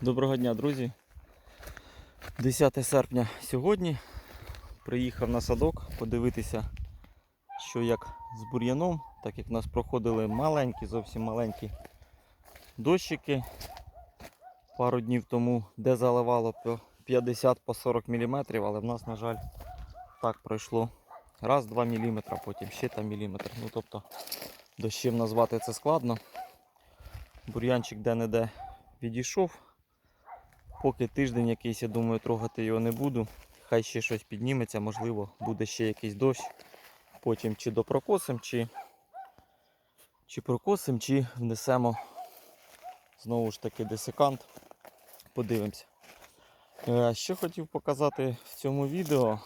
Доброго дня, друзі. 10 серпня сьогодні. Приїхав на садок подивитися, що як з бур'яном, так як в нас проходили маленькі, зовсім маленькі дощики пару днів тому, де заливало по 50 по 40 мм, але в нас, на жаль, так пройшло. Раз, 2 мм, потім ще там міліметр. Ну тобто дощем назвати це складно. Бур'янчик де-не-де відійшов. Поки тиждень якийсь, я думаю, трогати його не буду. Хай ще щось підніметься, можливо, буде ще якийсь дощ. Потім чи допрокосим, чи, чи прокосим, чи внесемо знову ж таки десикант. Подивимося. Е, Що хотів показати в цьому відео.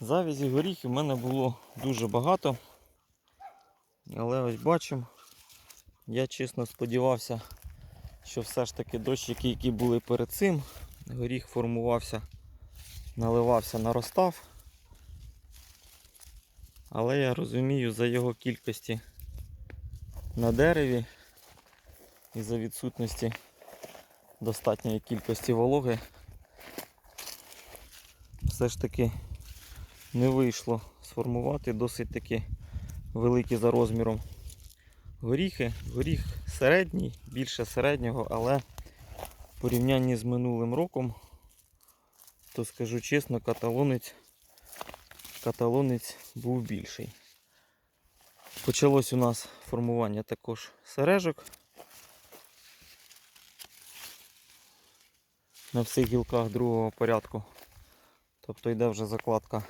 Завязі горіхів в мене було дуже багато. Але ось бачимо, я чесно сподівався, що все ж таки дощики, які були перед цим, горіх формувався, наливався, наростав. Але я розумію, за його кількості на дереві і за відсутності достатньої кількості вологи все ж таки не вийшло сформувати досить таки великі за розміром горіхи. Горіх середній, більше середнього, але в порівнянні з минулим роком, то скажу чесно, каталонець, каталонець був більший. Почалось у нас формування також сережок. На всіх гілках другого порядку. Тобто йде вже закладка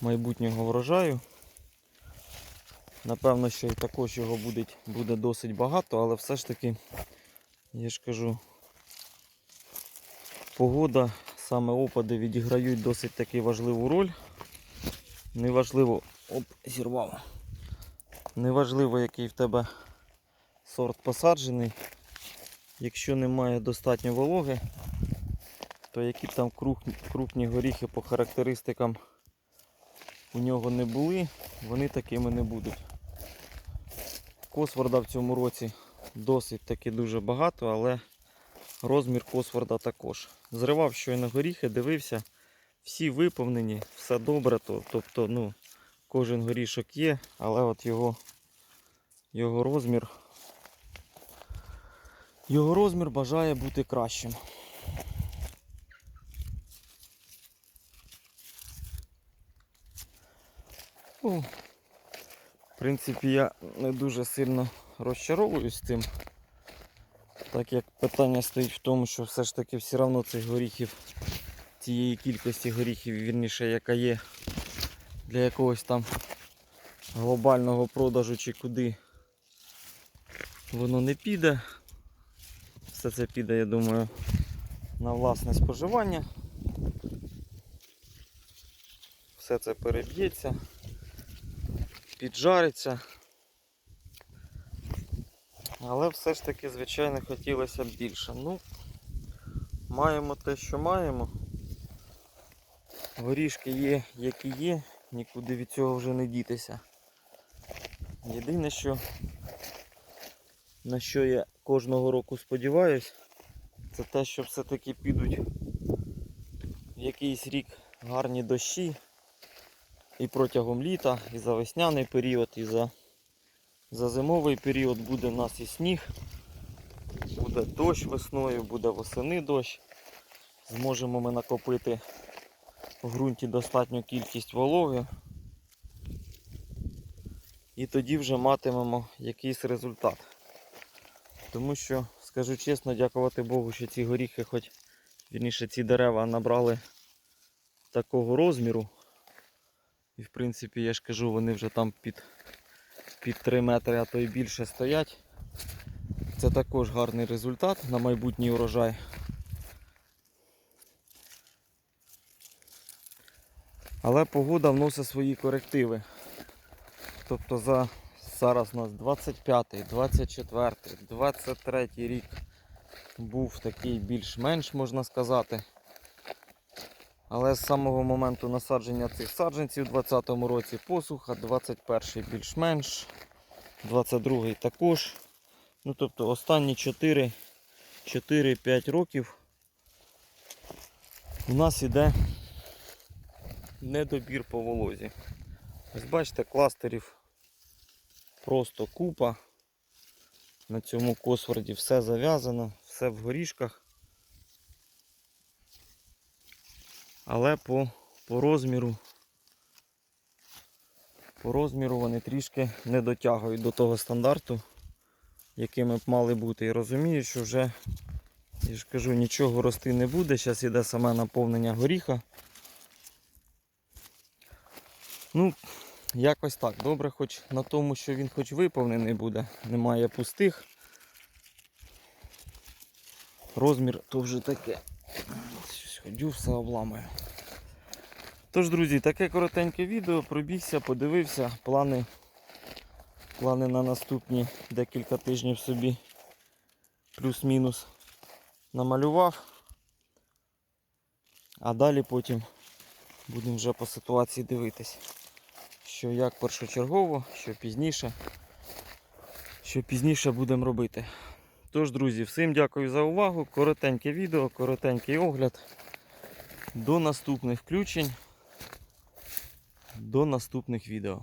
майбутнього врожаю. Напевно, що і також його буде, буде досить багато, але все ж таки, я ж кажу, погода, саме опади відіграють досить таки важливу роль. Неважливо, оп, зірвав. Неважливо, який в тебе сорт посаджений. Якщо немає достатньо вологи, то які б там крупні, крупні горіхи по характеристикам у нього не були, вони такими не будуть. Косворда в цьому році досить таки дуже багато, але розмір косворда також. Зривав щойно горіхи, дивився, всі виповнені, все добре, то, тобто ну, кожен горішок є, але от його, його розмір його розмір бажає бути кращим. В принципі, я не дуже сильно розчаровуюсь тим, так як питання стоїть в тому, що все ж таки все одно цих горіхів, цієї кількості горіхів, вірніше, яка є для якогось там глобального продажу чи куди воно не піде. Все це піде, я думаю, на власне споживання. Все це переб'ється піджариться. Але все ж таки, звичайно, хотілося б більше. Ну, маємо те, що маємо. Горішки є, які є, нікуди від цього вже не дітися. Єдине, що на що я кожного року сподіваюсь, це те, що все-таки підуть в якийсь рік гарні дощі і протягом літа, і за весняний період, і за, за зимовий період буде в нас і сніг, буде дощ весною, буде восени дощ. Зможемо ми накопити в ґрунті достатню кількість вологи. І тоді вже матимемо якийсь результат. Тому що, скажу чесно, дякувати Богу, що ці горіхи, хоч вірніше ці дерева набрали такого розміру. І в принципі, я ж кажу, вони вже там під, під 3 метри, а то й більше стоять. Це також гарний результат на майбутній урожай. Але погода вносить свої корективи. Тобто за зараз у нас 25, 24, 23 рік був такий більш-менш можна сказати. Але з самого моменту насадження цих саджанців у 2020 році посуха, 21 більш-менш, 22 також. Ну тобто останні 4 4-5 років у нас іде недобір по волозі. Ось бачите, кластерів просто купа. На цьому косворді все зав'язано, все в горішках. Але по, по розміру по розміру вони трішки не дотягують до того стандарту, якими б мали бути. І розумію, що вже, я ж кажу, нічого рости не буде. Зараз іде саме наповнення горіха. Ну, якось так. Добре, хоч на тому, що він хоч виповнений буде, немає пустих. Розмір то вже таке. Ходю, все обламаю. Тож, друзі, таке коротеньке відео, пробігся, подивився, плани, плани на наступні декілька тижнів собі плюс-мінус намалював. А далі потім будемо вже по ситуації дивитись, що як першочергово, що пізніше, що пізніше будемо робити. Тож, друзі, всім дякую за увагу. Коротеньке відео, коротенький огляд. До наступних включень. До наступних відео.